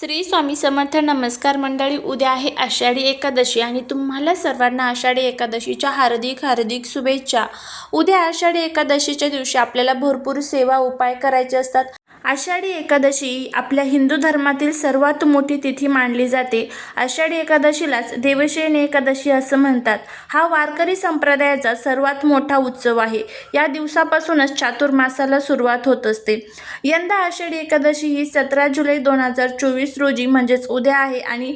श्री स्वामी समर्थ नमस्कार मंडळी उद्या आहे आषाढी एकादशी आणि तुम्हाला सर्वांना आषाढी एकादशीच्या हार्दिक हार्दिक शुभेच्छा. उद्या आषाढी एकादशीच्या दिवशी आपल्याला भरपूर सेवा उपाय करायचे असतात. आषाढी एकादशी आपल्या हिंदू धर्मातील सर्वात मोठी तिथी मानली जाते. आषाढी एकादशीलाच देवशयनी एकादशी असं म्हणतात. हा वारकरी संप्रदायाचा सर्वात मोठा उत्सव आहे. या दिवसापासूनच चातुर्मासाला सुरुवात होत असते. यंदा आषाढी एकादशी ही सतरा जुलै दोन हजार चोवीस रोजी म्हणजेच उद्या आहे आणि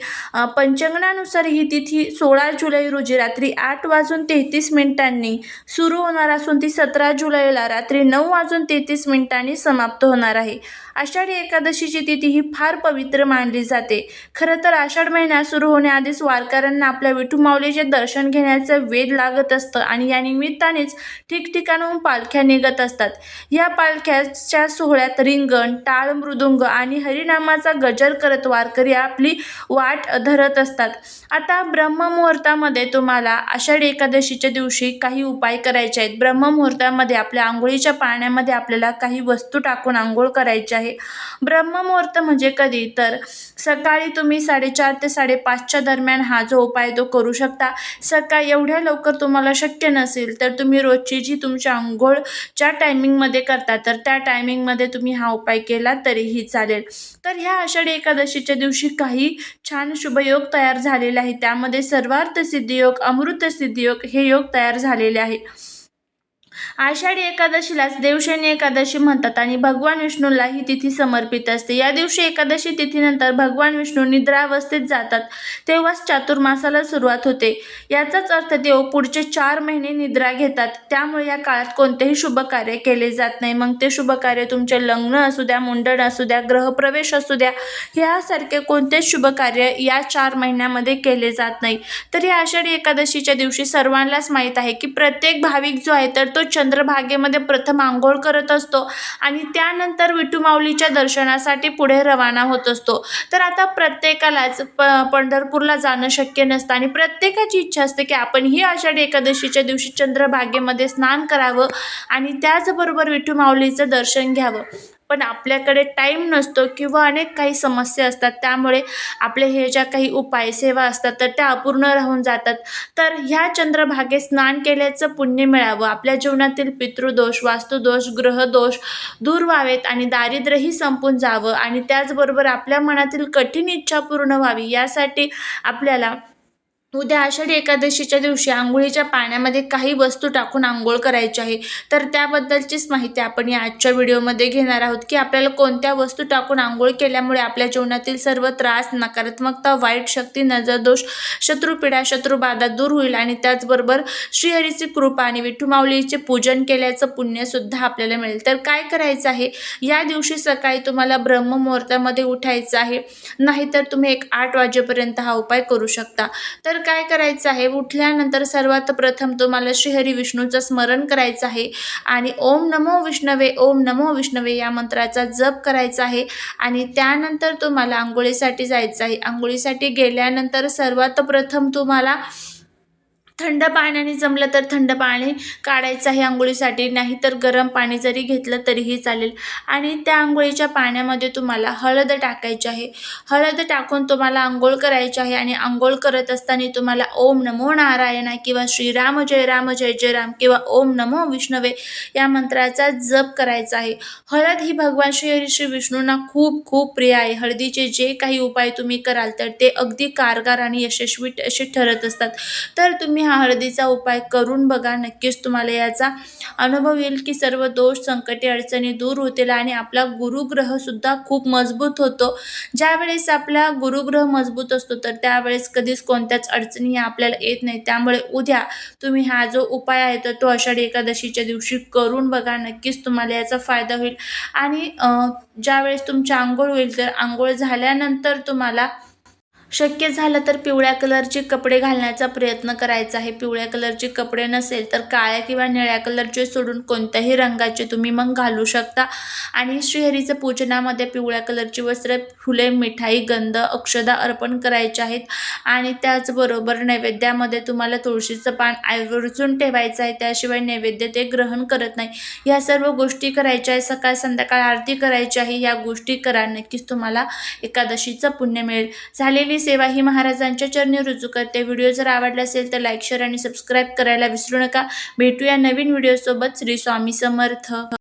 पंचांगणानुसार ही तिथी सोळा जुलै रोजी रात्री आठ वाजून तेहतीस मिनिटांनी सुरू होणार असून ती सतरा जुलैला रात्री नऊ वाजून तेहतीस मिनिटांनी समाप्त होणार आहे. आषाढी एकादशीची तिथी ही फार पवित्र मानली जाते. खरं तर आषाढ महिना सुरू होण्याआधीच वारकऱ्यांना आपल्या विठुमाऊलीचे दर्शन घेण्याचं वेध लागत असतं आणि या निमित्तानेच ठिकठिकाणून पालख्या निघत असतात. या पालख्याच्या सोहळ्यात रिंगण टाळ मृदुंग आणि हरिनामाचा गजर करत वारकरी आपली वाट धरत असतात. आता ब्रह्ममुहूर्तामध्ये तुम्हाला आषाढी एकादशीच्या दिवशी काही उपाय करायचे आहेत. ब्रह्ममुहूर्तामध्ये आपल्या आंघोळीच्या पाण्यामध्ये आपल्याला काही वस्तू टाकून आंघोळ करायची करायचे आहे. ब्रह्ममुहूर्त म्हणजे कधी? तर सकाळी तुम्ही साडेचार ते साडेपाचच्या दरम्यान हा जो उपाय तो करू शकता. सकाळी एवढ्या लवकर तुम्हाला शक्य नसेल तर तुम्ही रोजची जी तुमच्या अंघोळच्या टायमिंगमध्ये करता. तर त्या टायमिंगमध्ये तुम्ही हा उपाय केला तरीही चालेल. तर ह्या आषाढी एकादशीच्या दिवशी काही छान शुभयोग तयार झालेले आहेत. त्यामध्ये सर्वार्थ सिद्धियोग अमृत सिद्धियोग हे योग तयार झालेले आहे आषाढी एकादशीलाच देवशनी एकादशी म्हणतात आणि भगवान विष्णूला ही तिथी समर्पित असते. या दिवशी एकादशी तिथीनंतर भगवान विष्णू निद्रावस्थेत जातात. तेव्हाच चातुर्मासाला सुरुवात होते. याचाच अर्थ देव पुढचे चार महिने निद्रा घेतात. त्यामुळे या काळात कोणतेही शुभ कार्य केले जात नाही. मग ते शुभ कार्य तुमचे लग्न असू द्या मुंडण असू द्या ग्रहप्रवेश असू द्या ह्यासारखे कोणतेच शुभ कार्य या चार महिन्यामध्ये केले जात नाही. तर या आषाढी एकादशीच्या दिवशी सर्वांनाच माहीत आहे की प्रत्येक भाविक जो आहे तर तो चंद्रभागेमध्ये प्रथम आंघोळ करत असतो आणि त्यानंतर विठुमाऊलीच्या दर्शनासाठी पुढे रवाना होत असतो. तर आता प्रत्येकालाच प पंढरपूरला जाणं शक्य नसतं आणि प्रत्येकाची इच्छा असते की आपण ही आषाढी एकादशीच्या दिवशी चंद्रभागेमध्ये स्नान करावं आणि त्याचबरोबर विठुमाऊलीचं दर्शन घ्यावं. पण आपल्याकडे टाईम नसतो किंवा अनेक काही समस्या असतात. त्यामुळे आपले हे ज्या काही उपाय सेवा असतात तर त्या अपूर्ण राहून जातात. तर ह्या चंद्रभागेत स्नान केल्याचं पुण्य मिळावं. आपल्या जीवनातील पितृदोष वास्तुदोष ग्रहदोष दूर व्हावेत आणि दारिद्र्यही संपून जावं. आणि त्याचबरोबर आपल्या मनातील कठीण इच्छा पूर्ण व्हावी. यासाठी आपल्याला उद्या आषाढी एकादशीच्या दिवशी आंघोळीच्या पाण्यामध्ये काही वस्तू टाकून आंघोळ करायची आहे. तर त्याबद्दलचीच माहिती आपण या आजच्या व्हिडिओमध्ये घेणार आहोत की आपल्याला कोणत्या वस्तू टाकून आंघोळ केल्यामुळे आपल्या जीवनातील सर्व त्रास नकारात्मकता वाईट शक्ती नजरदोष शत्रुपीडा शत्रुबाधा दूर होईल आणि त्याचबरोबर श्रीहरीची कृपा आणि विठू माऊलीचे पूजन केल्याचं पुण्यसुद्धा आपल्याला मिळेल. तर काय करायचं आहे? या दिवशी सकाळी तुम्हाला ब्रह्ममुहूर्तामध्ये उठायचं आहे. नाहीतर तुम्ही एक आठ वाजेपर्यंत हा उपाय करू शकता. तर काय करायचं आहे? उठल्यानंतर सर्वात प्रथम तुम्हाला श्रीहरी विष्णूचं स्मरण करायचं आहे. आणि ओम नमो विष्णवे ओम नमो विष्णवे या मंत्राचा जप करायचा आहे. आणि त्यानंतर तुम्हाला आंघोळीसाठी जायचं आहे. आंघोळीसाठी गेल्यानंतर सर्वात प्रथम तुम्हाला थंड पाण्याने जमलं तर थंड पाणी काढायचं आहे आंघोळीसाठी नाही तर गरम पाणी जरी घेतलं तरीही चालेल. आणि त्या आंघोळीच्या पाण्यामध्ये तुम्हाला हळद टाकायची आहे. हळद टाकून तुम्हाला आंघोळ करायची आहे आणि आंघोळ करत असताना तुम्हाला ओम नमो नारायणा किंवा श्रीराम जय राम जय जय राम किंवा ओम नमो विष्णवे या मंत्राचा जप करायचा आहे. हळद ही भगवान श्री श्री विष्णूंना खूप खूप प्रिय आहे. हळदीचे जे काही उपाय तुम्ही कराल तर ते अगदी कारगार आणि यशस्वी असे ठरत असतात. तर तुम्ही तुम्ही हा हळदीचा उपाय करून बघा. नक्कीच तुम्हाला याचा अनुभव येईल की सर्व दोष संकटे अडचणी दूर होतील आणि आपला गुरुग्रहसुद्धा खूप मजबूत होतो. ज्यावेळेस आपला गुरुग्रह मजबूत असतो तर त्यावेळेस कधीच कोणत्याच अडचणी आपल्याला येत नाही. त्यामुळे उद्या तुम्ही हा जो उपाय आहे तर तो आषाढी एकादशीच्या दिवशी करून बघा. नक्कीच तुम्हाला याचा फायदा होईल. आणि ज्यावेळेस तुमची आंघोळ होईल तर आंघोळ झाल्यानंतर तुम्हाला शक्य झालं तर पिवळ्या कलरचे कपडे घालण्याचा प्रयत्न करायचा आहे. पिवळ्या कलरचे कपडे नसेल तर काळ्या किंवा निळ्या कलरचे सोडून कोणत्याही रंगाचे तुम्ही मग घालू शकता. आणि श्रीहरीचं पूजनामध्ये पिवळ्या कलरची वस्त्र फुले मिठाई गंध अक्षदा अर्पण करायचे आहेत. आणि त्याचबरोबर नैवेद्यामध्ये तुम्हाला तुळशीचं पान आवर्जून ठेवायचं आहे. त्याशिवाय नैवेद्य ते ग्रहण करत नाही. ह्या सर्व गोष्टी करायच्या आहे. सकाळ संध्याकाळ आरती करायची आहे. या गोष्टी करा. नक्कीच तुम्हाला एकादशीचं पुण्य मिळेल. झालेली सेवा ही महाराजांच्या चरणी रुजू करते. व्हिडिओ जर आवडला असेल तर लाईक शेअर आणि सबस्क्राईब करायला विसरू नका. भेटूया नवीन व्हिडिओसोबत. श्री स्वामी समर्थ.